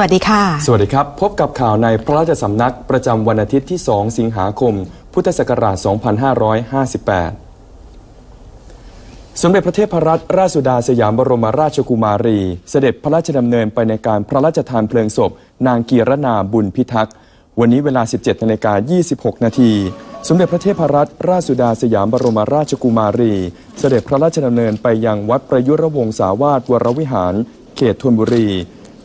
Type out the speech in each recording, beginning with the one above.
วัสดีค่ะ สวัสดีครับ พบกับข่าวในพระราชสำนักประจำวันอาทิตย์ที่ 2 สิงหาคม พุทธศักราช 2558 สมเด็จพระเทพรัตนราชสุดาสยามบรมราชกุมารี เสด็จพระราชดำเนินไปในการพระราชทานเพลิงศพ นางกีรนาบุญพิทักษ์ วันนี้เวลา 17นาฬิกา26 นาทีสมเด็จพระเทพรัตนราชสุดาสยามบรมราชกุมารี เสด็จพระราชดำเนินไปยังวัดประยุรวงศาวาสวรวิหาร เขตธนบุรี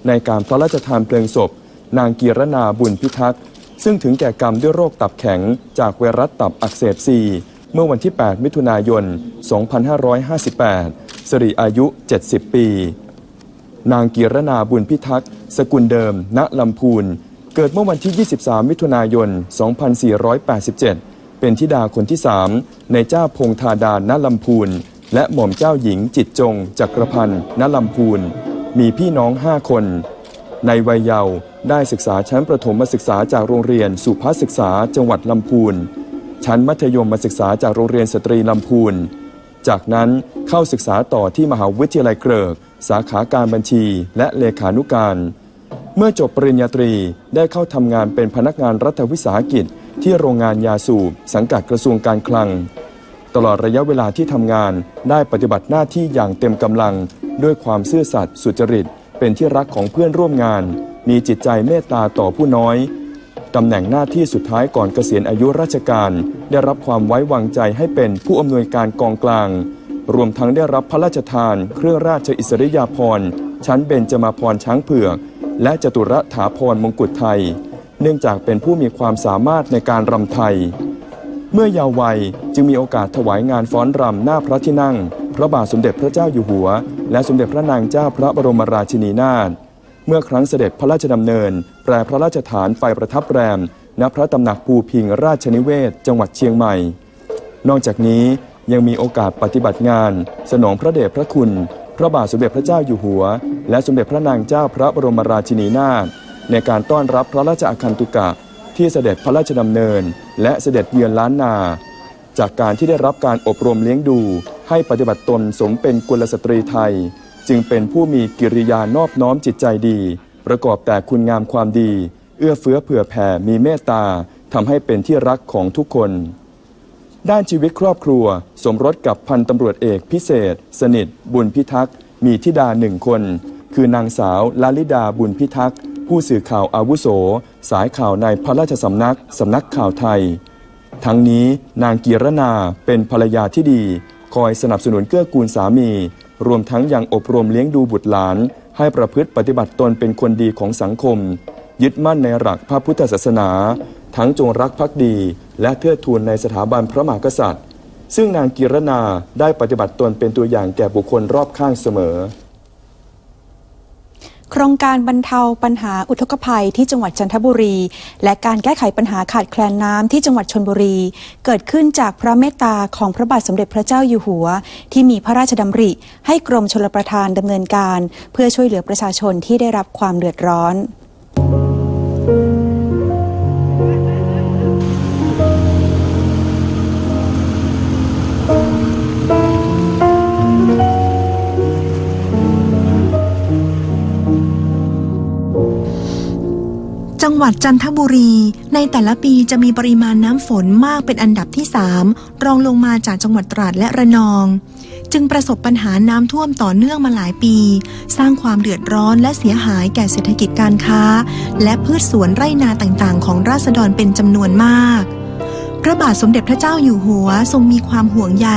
ในการพระราชทานเพลิงศพ นางกีรนาบุญพิทักษ์ ซึ่งถึงแก่กรรมด้วยโรคตับแข็ง จากไวรัสตับอักเสบซีเมื่อวันที่ 8 มิถุนายน 2558 สิริอายุ 70 ปี นางกีรนาบุญพิทักษ์ สกุลเดิม ณลำพูน เกิดเมื่อวันที่ 23 มิถุนายน 2487 เป็นธิดาคนที่ 3 ในเจ้าพงธาดาณลำพูน และหม่อมเจ้าหญิงจิตจง จักรพันธ์ณลำพูน มีพี่น้อง 5 คน ในวัยเยาว์ได้ศึกษาชั้นประถมศึกษาจากโรงเรียนสุภาศึกษาจังหวัดลำพูน ชั้นมัธยมศึกษาจากโรงเรียนสตรีลำพูน จากนั้นเข้าศึกษาต่อที่มหาวิทยาลัยเกริก สาขาการบัญชีและเลขานุการ เมื่อจบปริญญาตรีได้เข้าทำงานเป็นพนักงานรัฐวิสาหกิจ ที่โรงงานยาสูบสังกัดกระทรวงการคลัง ตลอดระยะเวลาที่ทำงานได้ปฏิบัติหน้าที่อย่างเต็มกำลัง ด้วยความซื่อสัตย์สุจริต เป็นที่รักของเพื่อนร่วมงาน มีจิตใจเมตตาต่อผู้น้อยตำแหน่งหน้าที่สุดท้ายก่อนเกษียณอายุราชการ ได้รับความไว้วางใจให้เป็นผู้อำนวยการกองกลาง รวมทั้งได้รับพระราชทาน เครื่องราชอิสริยาภรณ์ ชั้นเบญจมาภรณ์ช้างเผือก และจตุรถาภรณ์มงกุฎไทย เนื่องจากเป็นผู้มีความสามารถในการรำไทย เมื่อยาววัยจึงมีโอกาสถวายงานฟ้อนรำหน้าพระที่นั่ง พระบาทสมเด็จพระเจ้าอยู่หัว และสมเด็จพระนางเจ้าพระบรมราชินีนาถเมื่อครั้งเสด็จพระราชดำเนิน แปรพระราชฐานไปประทับแรม ณพระตำหนักภูพิงราชนิเวศ จังหวัดเชียงใหม่ นอกจากนี้ยังมีโอกาสปฏิบัติงาน สนองพระเดชพระคุณ พระบาทสมเด็จพระเจ้าอยู่หัว และสมเด็จพระนางเจ้าพระบรมราชินีนาถในการต้อนรับพระราชอาคันตุกะที่เสด็จพระราชดำเนิน และเสด็จเยือนล้านนา จากการที่ได้รับการอบรมเลี้ยงดู ให้ปฏิบัติตนสมเป็นกุลสตรีไทย จึงเป็นผู้มีกิริยานอบน้อมจิตใจดี ประกอบแต่คุณงามความดี เอื้อเฟื้อเผื่อแผ่มีเมตตาทำให้เป็นที่รักของทุกคน ด้านชีวิตครอบครัว สมรสกับพันตำรวจเอกพิเศษ สนิท บุญพิทักษ์มีธิดาหนึ่งคน คือนางสาวลาลิดาบุญพิทักษ์ผู้สื่อข่าวอาวุโส สายข่าวในพระราชสำนักสำนักข่าวไทย ทั้งนี้นางกีรนาเป็นภรรยาที่ดี คอยสนับสนุนเกื้อกูลสามี รวมทั้งยังอบรมเลี้ยงดูบุตรหลาน ให้ประพฤติปฏิบัติตนเป็นคนดีของสังคม ยึดมั่นในหลักพระพุทธศาสนา ทั้งจงรักภักดี และเทิดทูนในสถาบันพระมหากษัตริย์ ซึ่งนางกีรนาได้ปฏิบัติตนเป็นตัวอย่างแก่บุคคลรอบข้างเสมอ โครงการบรรเทาปัญหาอุทกภัยที่จังหวัดจันทบุรี และการแก้ไขปัญหาขาดแคลนน้ำที่จังหวัดชนบุรี เกิดขึ้นจากพระเมตตาของพระบาทสมเด็จพระเจ้าอยู่หัว ที่มีพระราชดำริ ให้กรมชลประทานดำเนินการ เพื่อช่วยเหลือประชาชนที่ได้รับความเดือดร้อน จังหวัดจันทบุรี ในแต่ละปีจะมีปริมาณน้ำฝนมากเป็นอันดับที่ 3 รองลงมาจากจังหวัดตราดและระนอง จึงประสบปัญหาน้ำท่วมต่อเนื่องมาหลายปี สร้างความเดือดร้อนและเสียหายแก่เศรษฐกิจการค้า และพืชสวนไร่นาต่างๆ ของราษฎรเป็นจำนวนมาก พระบาทสมเด็จพระเจ้าอยู่หัวทรงมีความห่วงใย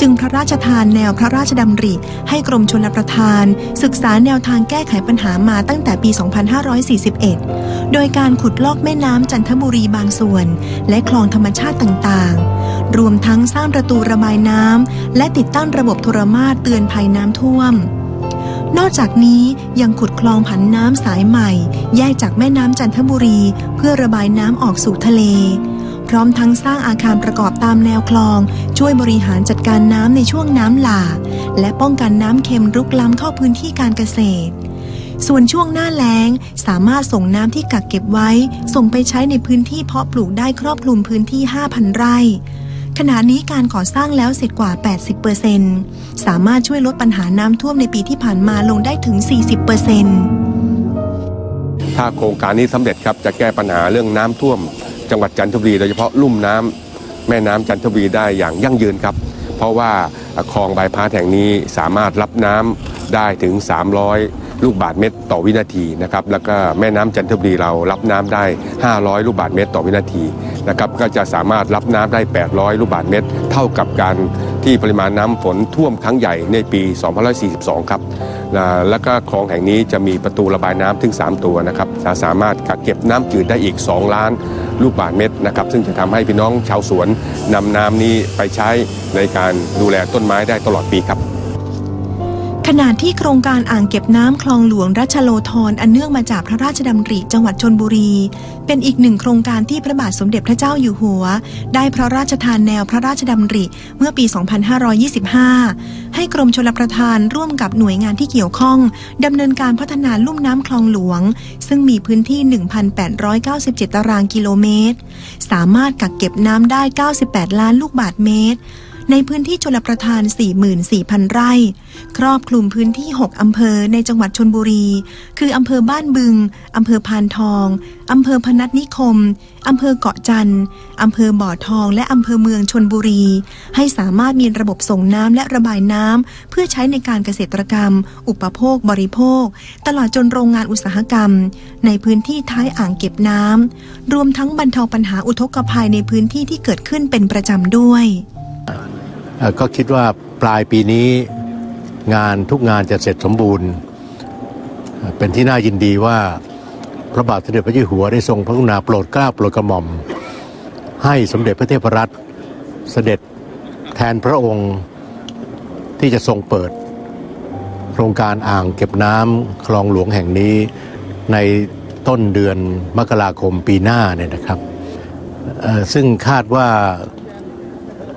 จึงพระราชทานแนวพระราชดำริ ให้กรมชลประทาน ศึกษาแนวทางแก้ไขปัญหามาตั้งแต่ปี 2541 โดยการขุดลอกแม่น้ำจันทบุรีบางส่วน และคลองธรรมชาติต่างๆ รวมทั้งสร้างประตูระบายน้ำและติดตั้งระบบโทรมาตรเตือนภัยน้ำท่วมนอกจากนี้ยังขุดคลองผันน้ำสายใหม่ แยกจากแม่น้ำจันทบุรี เพื่อระบายน้ำออกสู่ทะเล ร้อมทั้งสร้างอาคารประกอบตามแนวคลอง ช่วยบริหารจัดการน้ำในช่วงน้ำหลากและป้องกันน้ำเค็มรุกล้ำเข้าพื้นที่การเกษตร ส่วนช่วงหน้าแล้งสามารถส่งน้ำที่กักเก็บไว้ ส่งไปใช้ในพื้นที่เพาะปลูกได้ครอบคลุมพื้นที่ 5,000 ไร่ขณะนี้การก่อสร้างแล้วเสร็จกว่า 80%สามารถช่วยลดปัญหาน้ำท่วมในปีที่ผ่านมาลงได้ถึง 40%ถ้าโครงการนี้สำเร็จครับจะแก้ปัญหาเรื่องน้ำท่วม จังหวัดจันทบุรีโดยเฉพาะลุ่มน้ำแม่น้ำจันทบุรีได้อย่างยั่งยืนครับ เพราะว่าคลองบายพาสแห่งนี้สามารถรับน้ำได้ถึง 300 ลูกบาทเมตรต่อวินาทีนะครับแล้วก็แม่น้ำจันทบุรีเรารับน้ำได้ 500 ลูกบาทเมตรต่อวินาทีนะครับก็จะสามารถรับน้ำได้ 800 ลูกบาทเมตร เท่ากับการ ที่ปริมาณน้ำฝนท่วมครั้งใหญ่ในปี 2542 ครับ แล้วก็คลองแห่งนี้จะมีประตูระบายน้ำถึง 3 ตัวนะครับจะสามารถกักเก็บน้ำจืดได้อีก 2 ล้านลูกบาทเมตรนะครับ ซึ่งจะทำให้พี่น้องชาวสวนนำน้ำนี้ไปใช้ในการดูแลต้นไม้ได้ตลอดปีครับ ขณะที่โครงการอ่างเก็บน้ำคลองหลวงรัชโลธรอันเนื่องมาจากพระราชดำริจังหวัดชนบุรี เป็นอีกหนึ่งโครงการที่พระบาทสมเด็จพระเจ้าอยู่หัว ได้พระราชทานแนวพระราชดำริเมื่อปี 2525 ให้กรมชลประทานร่วมกับหน่วยงานที่เกี่ยวข้องดำเนินการพัฒนาลุ่มน้ำคลองหลวง ซึ่งมีพื้นที่ 1,897 ตารางกิโลเมตร สามารถกักเก็บน้ำได้ 98 ล้านลูกบาทเมตร ในพื้นที่ชลประทาน 44,000 ไร่ ครอบคลุมพื้นที่ 6 อำเภอในจังหวัดชนบุรี คืออำเภอบ้านบึง อำเภอพานทอง อำเภอพนัสนิคม อำเภอเกาะจันทร์อำเภอบ่อทอง และอำเภอเมืองชนบุรี ให้สามารถมีระบบส่งน้ำและระบายน้ำเพื่อใช้ในการเกษตรกรรม อุปโภคบริโภค ตลอดจนโรงงานอุตสาหกรรม ในพื้นที่ท้ายอ่างเก็บน้ำรวมทั้งบรรเทาปัญหาอุทกภัยในพื้นที่ที่เกิดขึ้นเป็นประจำด้วยก็คิดว่าปลายปีนี้ งานทุกงานจะเสร็จสมบูรณ์ เป็นที่น่ายินดีว่าพระบาทสมเด็จพระเจ้าอยู่หัวได้ทรงพระกรุณาโปรดเกล้าโปรดกระหม่อม ให้สมเด็จพระเทพรัตน์เสด็จแทนพระองค์ที่จะทรงเปิด โครงการอ่างเก็บน้ำคลองหลวงแห่งนี้ในต้นเดือนมกราคมปีหน้าเนี่ยนะครับ ซึ่งคาดว่า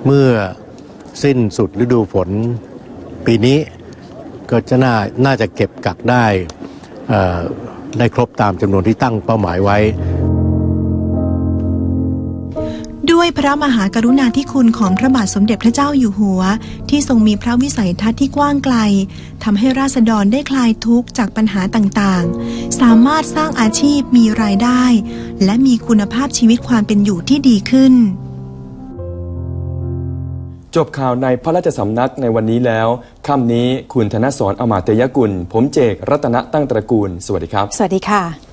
เมื่อสิ้นสุดฤดูฝนปีนี้ ก็จะน่าน่าจะเก็บกักได้เอ่อได้ครบตามจำนวนที่ตั้งเป้าหมายไว้ ด้วยพระมหากรุณาธิคุณของพระบาทสมเด็จพระเจ้าอยู่หัว ที่ทรงมีพระวิสัยทัศน์ที่กว้างไกลทำให้ราษฎรได้คลายทุกข์จากปัญหาต่างๆ สามารถสร้างอาชีพมีรายได้ และมีคุณภาพชีวิตความเป็นอยู่ที่ดีขึ้น จบข่าวในพระราชสำนักในวันนี้แล้ว ค่ำนี้คุณธนสรอมาตยกุล ผมเจกรัตนตั้งตระกูล สวัสดีครับ สวัสดีค่ะ